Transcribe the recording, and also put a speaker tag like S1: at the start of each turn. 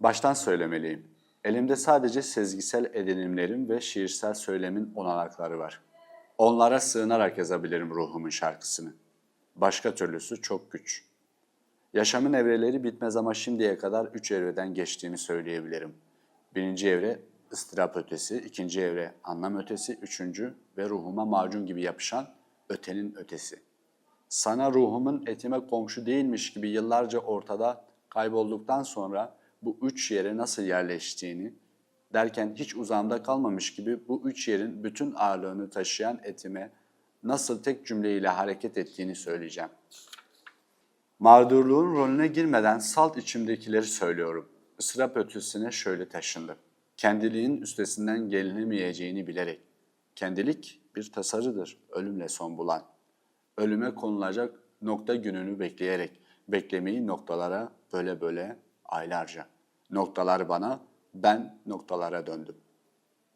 S1: Baştan söylemeliyim. Elimde sadece sezgisel edinimlerim ve şiirsel söylemin olanakları var. Onlara sığınarak yazabilirim ruhumun şarkısını. Başka türlüsü çok güç. Yaşamın evreleri bitmez ama şimdiye kadar üç evreden geçtiğimi söyleyebilirim. Birinci evre ıstırap ötesi, ikinci evre anlam ötesi, üçüncü ve ruhuma macun gibi yapışan ötenin ötesi. Sana ruhumun etime komşu değilmiş gibi yıllarca ortada kaybolduktan sonra bu üç yere nasıl yerleştiğini derken hiç uzağımda kalmamış gibi bu üç yerin bütün ağırlığını taşıyan etime nasıl tek cümleyle hareket ettiğini söyleyeceğim. Mağdurluğun rolüne girmeden salt içimdekileri söylüyorum. Isırap ötesine şöyle taşındı. Kendiliğin üstesinden gelinemeyeceğini bilerek. Kendilik bir tasarıdır, ölümle son bulan. Ölüme konulacak nokta gününü bekleyerek, beklemeyi noktalara böyle böyle aylarca. Noktalar bana, ben noktalara döndüm.